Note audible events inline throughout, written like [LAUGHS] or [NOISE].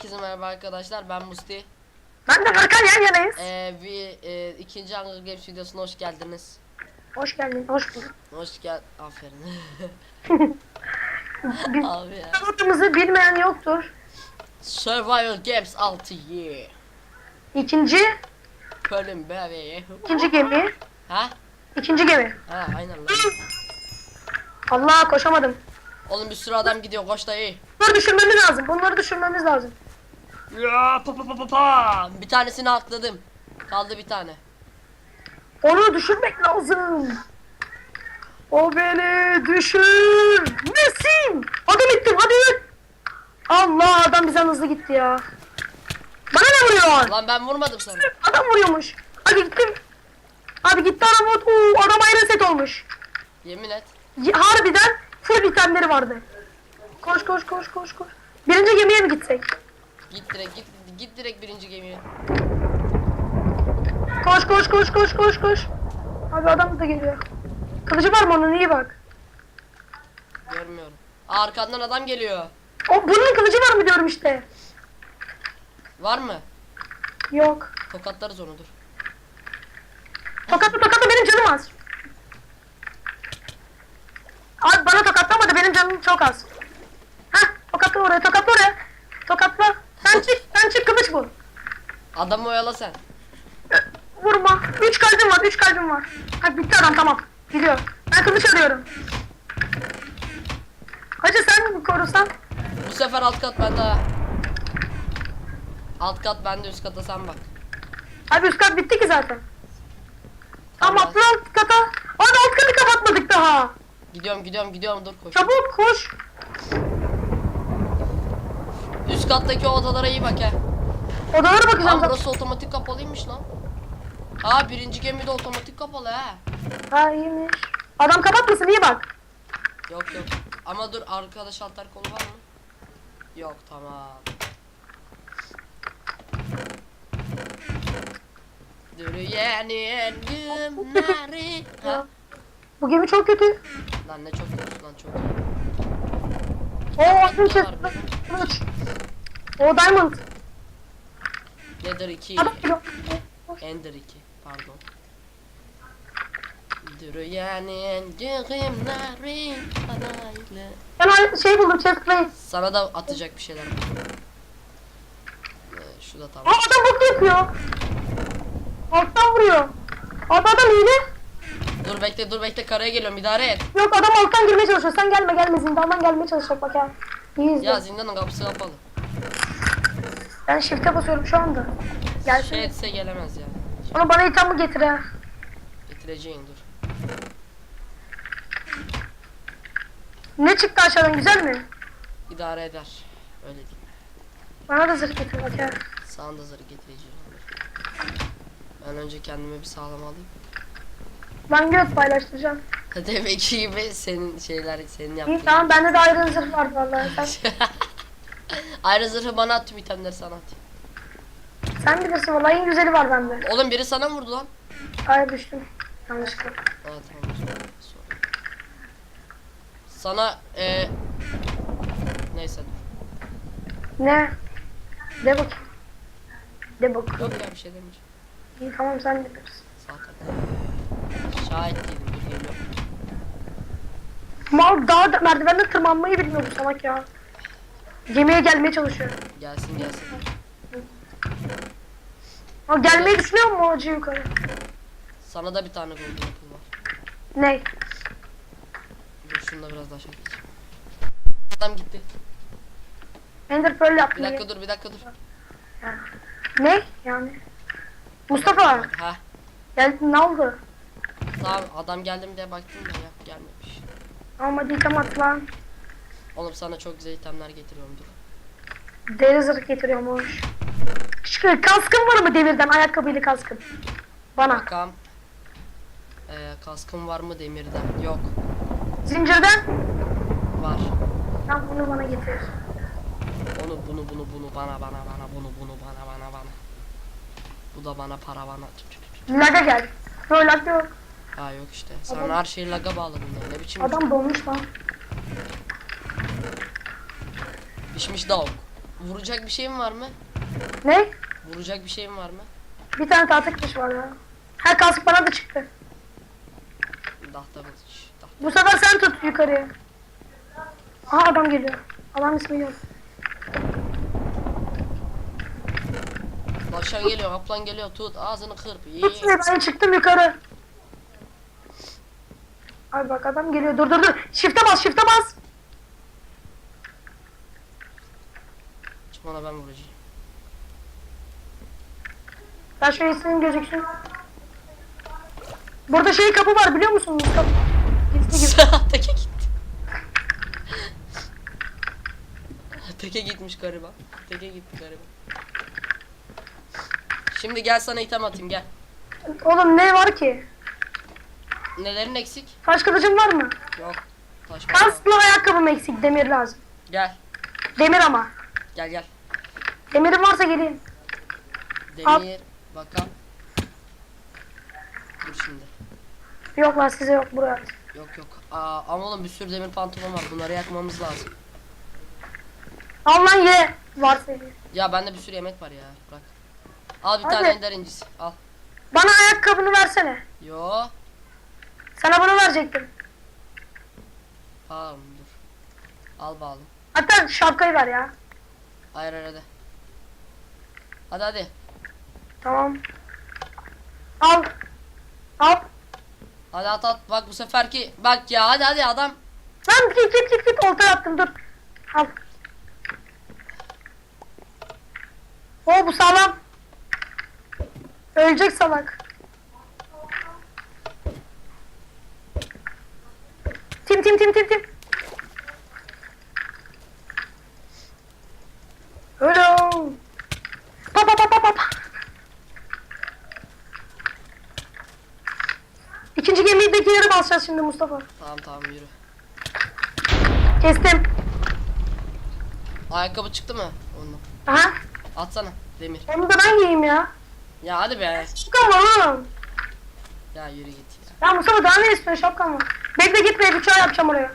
Herkese merhaba arkadaşlar ben Musti. Ben de Furkan yan yanayız. Ee, bir e, ikinci Hunger Games videosuna hoş geldiniz. Hoş geldin, hoş bulduk. Hoş gel aferin. [LAUGHS] Biz Abi ya. tanıtımızı bilmeyen yoktur. Survival Games 6 year. İkinci, Bölüm bebeği. ikinci gemi. Ha? İkinci gemi. Ha aynen lan. Allah koşamadım. Oğlum bir sürü adam gidiyor koş da iyi. Bunları düşürmemiz lazım. Bunları düşürmemiz lazım. Ya pa pa pa pa pa. Bir tanesini atladım. Kaldı bir tane. Onu düşürmek lazım. O beni düşürmesin. Adım ittim hadi. Allah adam bizden hızlı gitti ya. Bana ne vuruyor? Lan ben vurmadım sana. Adam vuruyormuş. Hadi gittim. Hadi gitti adam. Oo, adam ayrı set olmuş. Yemin et. Harbiden full itemleri vardı. Koş koş koş koş koş. Birinci gemiye mi gitsek? Git direkt git git direkt birinci gemiye. Koş koş koş koş koş koş. Abi adam da geliyor. Kılıcı var mı onun iyi bak. Görmüyorum. Aa, arkandan adam geliyor. O bunun kılıcı var mı diyorum işte. Var mı? Yok. Tokatlarız onu dur. Tokatla tokatla benim canım az. Abi bana tokatlamadı benim canım çok az. Hah tokatla oraya tokatla oraya. Tokatla. Sen çık sen çık kılıç bul. Adamı oyala sen. Vurma. Üç kalbim var, üç kalbim var. Hadi bitti adam tamam. Gidiyor. Ben kılıç arıyorum. Hacı sen mi korusan? Bu sefer alt kat bende. ha. Alt kat bende üst kata sen bak. Abi üst kat bitti ki zaten. Tamam Tamam. atla alt kata. Abi alt katı kapatmadık daha. Gidiyorum gidiyorum gidiyorum dur koş. Çabuk koş. Üst kattaki odalara iyi bak he. Odalara Lan bakacağım zaten. burası otomatik kapalıymış lan. Ha birinci gemide otomatik kapalı he. Ha iyiymiş. Adam kapatmasın iyi bak. Yok yok. Ama dur arkadaş altar kolu var mı? Yok tamam. Yürüyenin günleri. Ha? Bu gemi çok kötü. Lan ne çok kötü lan çok iyi. Oo et. Kılıç. O diamond. Nether 2. Adam geliyor. Ender 2 pardon. Yürüyenin günleri parayla. Ben ay- şey buldum chest plate. Sana da atacak bir şeyler. Ee, şu da Aa tamam. adam bok yapıyor. Alttan vuruyor. Abi adam hile. Dur bekle dur bekle karaya geliyorum idare et. Yok adam alttan girmeye çalışıyor. Sen gelme gelme zindandan gelmeye çalışacak bak ya. İyi izle. Ya zindanın kapısı kapalı. Ben shift'e basıyorum şu anda. Gelsin. Şey etse gelemez ya. Onu bana item'i getir ha. Getireceğin dur. Ne çıktı aşağıdan güzel mi? İdare eder. Öyle değil. Bana da zırh getir bak ya. Sana da zırh getireceğim. Ben önce kendime bir sağlam alayım. Ben göt paylaştıracağım. [LAUGHS] Demek ki senin şeyler senin İyi yaptığın. tamam bende de ayrı zırh var vallahi. [LAUGHS] Ayrı zırhı bana at tüm itemleri sana at. sen bilirsin vallahi en güzeli var bende. Oğlum biri sana vurdu lan. Ay düştüm. Yanlışlıkla. Aa tamam. zaman, sorry. Sana e... Neyse dur. Ne? De bakayım. De bakayım. Yok ya bir şey demeyeceğim. İyi tamam sen de bilirsin. Zaten. Şahit değilim dur geliyorum. Mal daha da tırmanmayı bilmiyor bu salak ya. Gemiye gelmeye çalışıyor. Gelsin gelsin. Ha gelmeyi düşünüyor mu acı yukarı? Sana da bir tane golden apple var. Ne? Dur şunu da biraz daha şey geçeyim. Adam gitti. Ender Pearl Bir dakika dur bir dakika dur. Ne? Yani. Mustafa Ha gel ne oldu? tamam adam geldim diye baktım da ya gelmemiş. Hadi item at lan. Oğlum sana çok güzel itemler getiriyorum dur. Deri zırh getiriyormuş. Şu kaskın var mı demirden ayakkabıyla kaskın? Bana. Bakalım. Ee, kaskın var mı demirden? Yok. Zincirden. Var. Tamam bunu bana getir. Onu bunu bunu bunu bana bana bana bunu bunu bana bana bana. Bu da bana para bana. Laga gel. Böyle lag yok. Ha yok işte. Sen Adam- her şeyi laga bağladın ya. Ne biçim Adam donmuş lan. Pişmiş tavuk. Vuracak bir şeyin var mı? Ne? Vuracak bir şeyin var mı? Bir tane tahta kılıç var ya. Ha kask bana da çıktı. Dahta kılıç. Bu sefer sen tut yukarıya. Aha adam geliyor. Adam ismi yok. Başan geliyor, kaplan geliyor. Tut ağzını kırp. Tut şuraya, ben çıktım yukarı. Ay bak adam geliyor. Dur dur dur. Shift'e bas, shift'e bas. Bana ben vuracağım. Ben şöyle senin gözüksün. Burada şey kapı var biliyor musun [LAUGHS] gitti. Teke gitti. Teke gitmiş gariban. Teke gitti gariban. Şimdi gel sana item atayım gel. Oğlum ne var ki? Nelerin eksik? Taş kılıcım var mı? Yok. Taş var. Kasklı ayakkabım eksik. Demir lazım. Gel. Demir ama. Gel gel. Demirim varsa geleyim. Demir. Bakalım. Dur şimdi. Yok lan size yok buraya. Yok yok. Aa, ama oğlum bir sürü demir pantolon var. Bunları yakmamız lazım. Al lan ye. Var senin. Ya bende bir sürü yemek var ya. Bırak. Al bir Hadi. tane ender incisi. Al. Bana ayakkabını versene. Yo. Sana bunu verecektim. Tamam dur. Al bağlı. Hatta şapkayı ver ya. Hayır hayır hadi. Hadi hadi. Tamam. Al. Al. Hadi at at. Bak bu seferki. Bak ya hadi hadi adam. Lan git git git git olta attım dur. Al. O bu sağlam. Ölecek salak. Tim tim tim tim tim. Hello. Pa pa pa pa pa. İkinci gemideki yere basacağız şimdi Mustafa. Tamam tamam yürü. Kestim. Ayakkabı çıktı mı? Onu. Aha. Atsana. Demir. Onu da ben giyeyim ya. Ya hadi be. Şapkam var oğlum. Ya yürü git. ya. Ya Mustafa daha ne istiyorsun şapkam var. Bekle gitme bıçağı yapacağım oraya.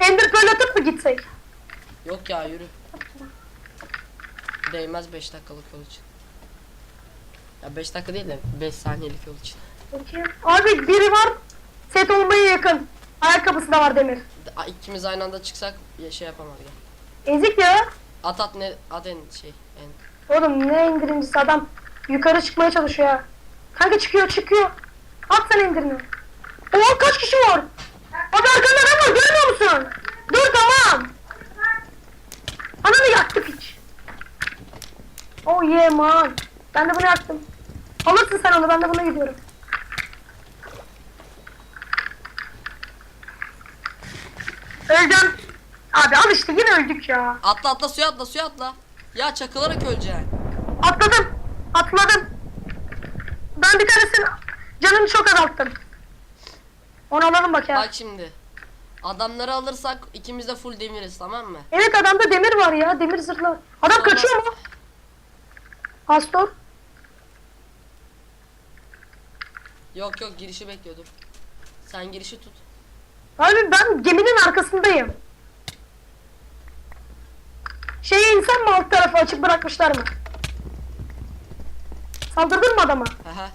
Ender Pearl atıp mı gitsek? Yok ya yürü. Değmez 5 dakikalık yol için. Ya 5 dakika değil de 5 saniyelik yol için. Abi biri var. Set olmaya yakın. Ayakkabısı da var demir. A- İkimiz aynı anda çıksak ya şey yapamaz ya. Ezik ya. At at ne at en şey en. Oğlum ne indirincisi adam yukarı çıkmaya çalışıyor ya. Kanka çıkıyor çıkıyor. At sen indirini. Oha kaç kişi var? Abi arkanda adam var görmüyor musun? Dur tamam. Ananı yaktık hiç. Oh yeah man. Ben de bunu yaktım. Alırsın sen onu ben de buna gidiyorum. Öldüm. Abi al işte yine öldük ya. Atla atla suya atla suya atla. Ya çakılarak öleceksin. Atladım. Atladım. Ben bir tanesini canını çok azalttım. Onu alalım bak ya. Bak şimdi. Adamları alırsak ikimiz de full demiriz tamam mı? Evet adamda demir var ya. Demir zırhlı. var. Adam Sonra- kaçıyor mu? Astor. Yok yok girişi bekliyordur. Sen girişi tut. Abi ben geminin arkasındayım. Şeye insan mı alt tarafı açık bırakmışlar mı? Saldırdın mı adama? Haha.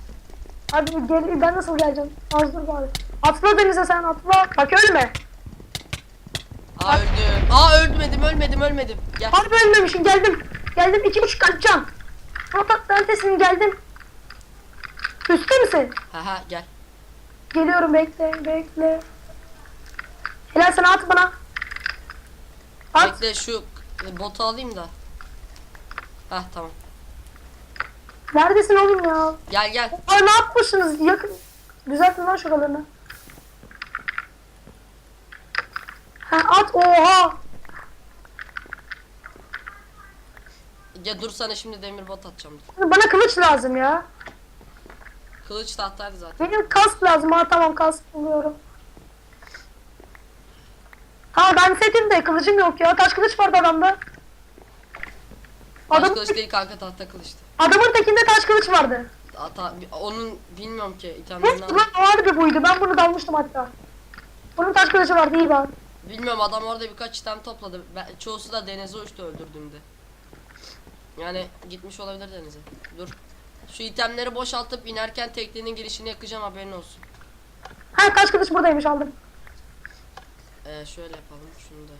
Abi gel, ben nasıl geleceğim? Az dur bari. Atla denize sen atla. Bak ölme. Aa öldüm. Aa ölmedim ölmedim ölmedim. Gel. Harbi ölmemişim geldim. Geldim iki buçuk kalp can. Rotat deltesin geldim. Üstte misin? Haha gel. Geliyorum bekle bekle. Helal sana at bana. At. Bekle şu botu alayım da. Hah tamam. Neredesin oğlum ya? Gel gel. Ay ne yapmışsınız? Yakın. Düzeltin lan şuralarını. Ha at oha. Ya dur sana şimdi demir bot atacağım. dur. Bana kılıç lazım ya. Kılıç tahtaydı zaten. Benim kask lazım. Ha tamam kask buluyorum. Ha ben setim de kılıcım yok ya. Taş kılıç vardı adamda. Taş Adam, kılıç değil kanka tahta kılıçtı. adamın tekinde taş kılıç vardı. Ata, onun bilmiyorum ki itemlerinden. lan vardı buydu. Ben bunu dalmıştım hatta. Bunun taş kılıcı vardı iyi bak. Bilmiyorum adam orada birkaç item topladı. Ben, çoğusu da denize uçtu öldürdüğümde. Yani gitmiş olabilir denize. Dur. Şu itemleri boşaltıp inerken teknenin girişini yakacağım haberin olsun. Ha kaç kılıç buradaymış aldım. Ee, şöyle yapalım şunu da.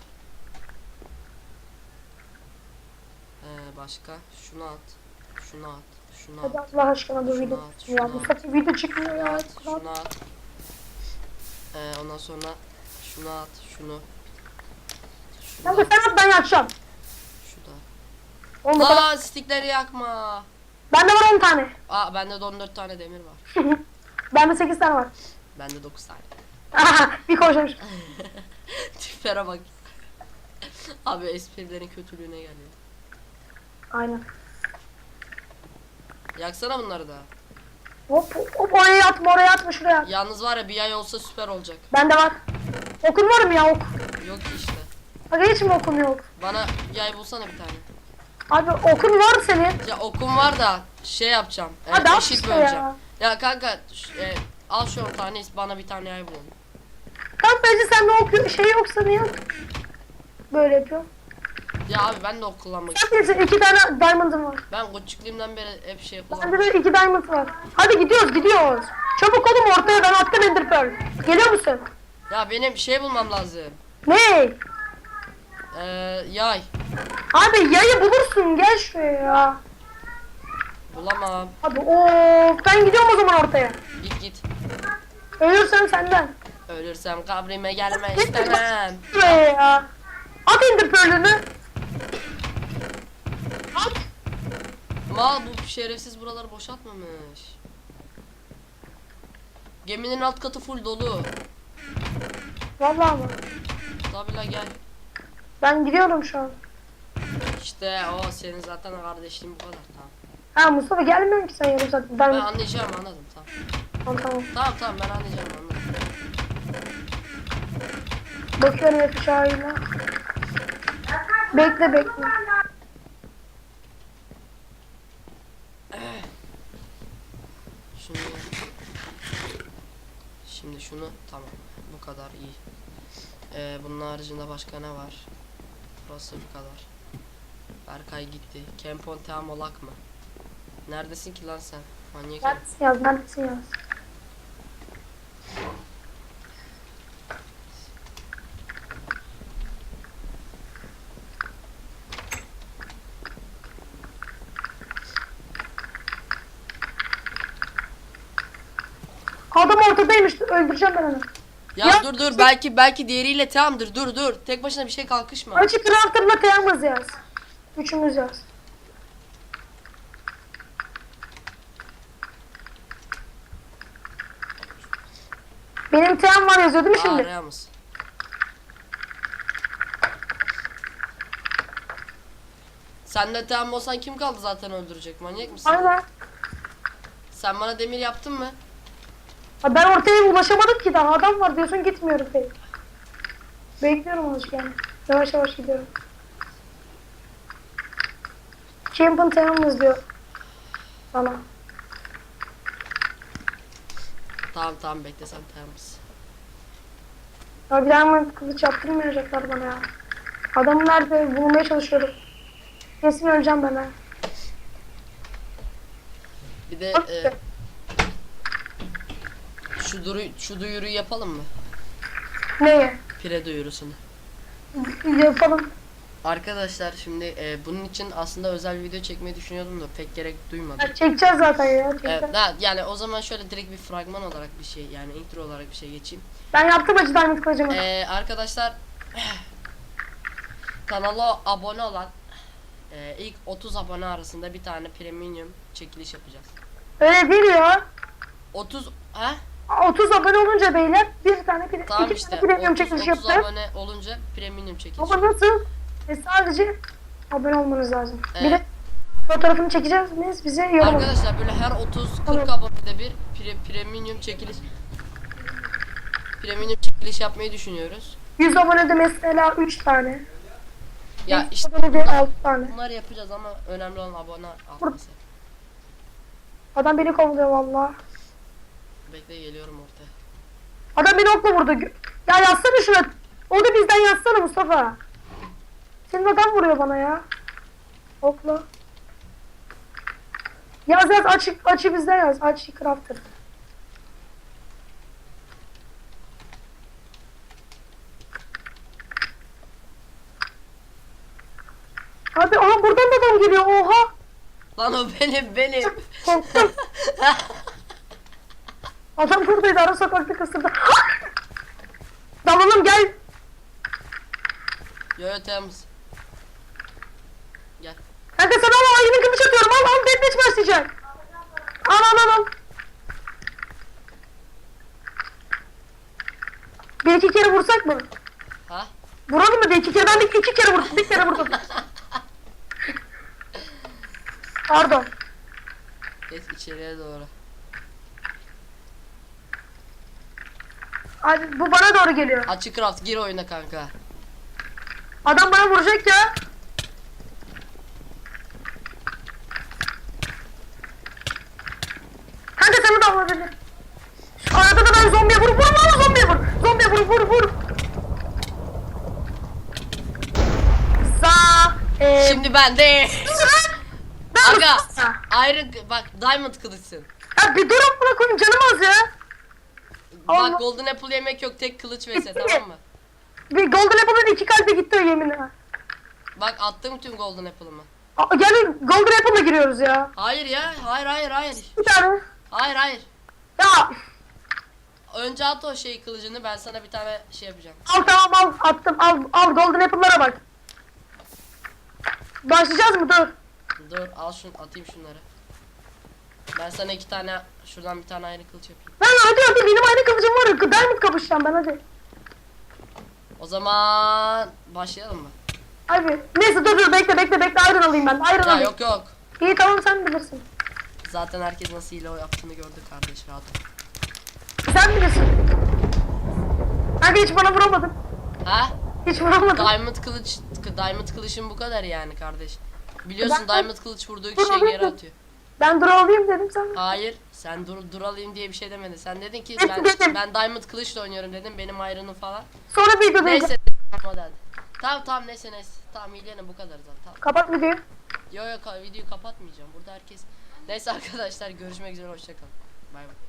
Ee, başka şunu at. Şunu at. Şunu Hadi at. Allah aşkına dur Şunu video at, çıkmıyor at. Mustafa video çıkmıyor ya. at. Şunu at. Ee, ondan sonra şunu at. Şunu. Şunu Kanka at. sen at ben yakacağım. Oğlum bu kadar- Aa stikleri yakma. Bende var 10 tane. Aa bende de 14 tane demir var. [LAUGHS] Bende 8 tane var. Bende 9 tane. Aha, bir koşmuş. [LAUGHS] Tiplere bak. Abi esprilerin kötülüğüne geliyor. Aynen. Yaksana bunları da. Hop hop oraya atma oraya atma şuraya at. Yalnız var ya bir ay olsa süper olacak. Bende var. Okun var mı ya ok? Yok ki işte. Aga hiç mi okun yok? Bana yay bulsana bir tane. Abi okun var senin. Ya okum var da şey yapacağım. E, Hadi at eşit işte böleceğim. ya. Ya kanka ş- e, al şu 10 tane bana bir tane yay bulun. Tam bence sende ok şey yoksa niye böyle yapıyor? Ya abi ben de ok kullanmak Sen bilirsin iki tane diamond'ım var. Ben küçüklüğümden beri hep şey Bende kullanıyorum. de iki diamond var. Hadi gidiyoruz gidiyoruz. Çabuk olun ortaya ben attım ender pearl. Geliyor musun? Ya benim şey bulmam lazım. Ne? Ee, yay. Abi yayı bulursun gel şuraya ya. Bulamam. Abi of ben gidiyorum o zaman ortaya. Git git. Ölürsem senden. Ölürsem kabrime gelme istemem. Şuraya ya. At ender pearl'ünü. At. Mal bu şerefsiz buraları boşaltmamış. Geminin alt katı full dolu. Vallahi mı? Tabi la gel. Ben gidiyorum şu an. İşte o senin zaten kardeşliğin bu kadar tamam. Ha Mustafa gelmiyor ki sen yarım saat. Ben... Ben anlayacağım anladım tamam. Tamam tamam. Tamam tamam ben anlayacağım anladım. Bakıyorum F uçağıyla. Bekle bekle. Şimdi Şimdi şunu tamam bu kadar iyi. Ee, bunun haricinde başka ne var? Burası bu kadar. Berkay gitti. Kempon Teamolak mı? Neredesin ki lan sen? Manyak. Neredesin yaz neredesin yaz. Adam ortadaymış. Öldüreceğim ben onu. Ya, Ya- dur dur belki belki diğeriyle tamamdır dur dur. Tek başına bir şey kalkışma. Açık crafter'la teyamız yaz. Üçümüz yaz. Benim teyam var yazıyor değil mi şimdi? Arayamız. Sen de tamam olsan kim kaldı zaten öldürecek manyak mısın? Aynen. Sen bana demir yaptın mı? Ha ben ortaya ulaşamadım ki daha adam var diyorsun gitmiyorum pek. Bekliyorum azıcık yani. Yavaş yavaş gidiyorum. Champion teyamız diyor. Sana. Tamam tamam bekle sen tamamız. Ya bir daha kılıç yaptırmayacaklar bana ya. Adamı nerede bulmaya çalışıyorum. Kesin öleceğim ben ha. Bir de Bak e, şu duru şu duyuruyu yapalım mı? Neye? Pire duyurusunu. Yapalım. Arkadaşlar şimdi e, bunun için aslında özel bir video çekmeyi düşünüyordum da pek gerek duymadım. Ya çekeceğiz zaten ya. Çekeceğiz. Evet, ha, yani o zaman şöyle direkt bir fragman olarak bir şey yani intro olarak bir şey geçeyim. Ben yaptım acı diamond kılıcımı. Ee, arkadaşlar kanala abone olan e, ilk 30 abone arasında bir tane premium çekiliş yapacağız. Öyle değil ya. 30 ha? 30 abone olunca beyler bir tane Tamam iki işte tane premium 30, çekiliş 30 yapacağız. abone olunca premium çekiliş. Ama nasıl? E sadece abone olmanız lazım. Bir de Evet. fotoğrafını çekeceğiz biz bize yorum. Arkadaşlar böyle her 30 40 Tamam. abonede bir pre, premium çekiliş premium çekiliş yapmayı düşünüyoruz. 100 abonede mesela 3 tane. Ya 100 işte abonede 6 tane. bunları yapacağız ama önemli olan abone artması. Adam beni kovalıyor valla. Bekle geliyorum ortaya. Adam beni okla vurdu. Ya yazsana şuna. O da bizden yazsana Mustafa. Senin adam vuruyor bana ya. Okla. Yaz yaz açık açı bizde yaz. Açı crafter. Abi aha buradan da adam geliyor. Oha. Lan o benim benim. Korktum. [LAUGHS] Adam buradaydı ara sokakta kısırdı. Dalalım gel. Yo yo temiz. Gel. Kanka sana al ayının kılıç atıyorum. Al al deathmatch başlayacak. Al al al al. Bir iki kere vursak mı? Ha? Vuralım mı? Bir iki kere ben de iki kere vurdum. Bir kere vurdum. [LAUGHS] Pardon. Geç içeriye doğru. Abi bu bana doğru geliyor. Açık craft gir oyuna kanka. Adam bana vuracak ya. Kanka sana da vurabilir. Şu arada da ben zombiye vur. Vur vur zombiye vur. Zombiye vur vur vur. Za. E, Şimdi ben de. ben Aga. Ayrı bak diamond kılıçsın. Ya bir durun buna koyayım canım az ya. Allah. Bak golden apple yemek yok tek kılıç vs tamam mı? Bir golden apple'ın iki kalbe gitti o yeminle. Bak attım tüm golden apple'ımı. Aa, Gelin golden apple'la giriyoruz ya. Hayır ya hayır hayır hayır. Bir tane. Hayır hayır. Ya Önce at o şey kılıcını ben sana bir tane şey yapacağım. al tamam al attım al al golden apple'lara bak. Başlayacağız mı? Dur. Dur al şunu atayım şunları. Ben sana iki tane şuradan bir tane ayrı kılıç yapayım. Ben hadi hadi benim aynı kılıcım var. Diamond kapışacağım ben hadi. O zaman başlayalım mı? Abi neyse dur dur bekle bekle bekle ayran alayım ben. Ayran Ya alayım. yok yok. İyi tamam sen bilirsin. Zaten herkes nasıl hile yaptığını gördü kardeş rahat ol. Sen bilirsin. Kanka hiç bana vuramadın. Ha? Hiç vuramadın. Diamond kılıç Diamond kılıçın bu kadar yani kardeş. Biliyorsun Ben- Diamond kılıç vurduğu kişiye geri atıyor. Ben dur alayım dedim sen. Hayır, sen dur dur alayım diye bir şey demedin. Sen dedin ki ben dedim. ben Diamond kılıçla oynuyorum dedim. Benim ayrınım falan. Sonra videoda Neyse model. Tamam tamam neyse neyse. Tamam hilenin bu kadar zaten. Tamam. Kapat videoyu. Yo yo ka- videoyu kapatmayacağım. Burada herkes Neyse arkadaşlar görüşmek üzere hoşçakalın. Bay bay.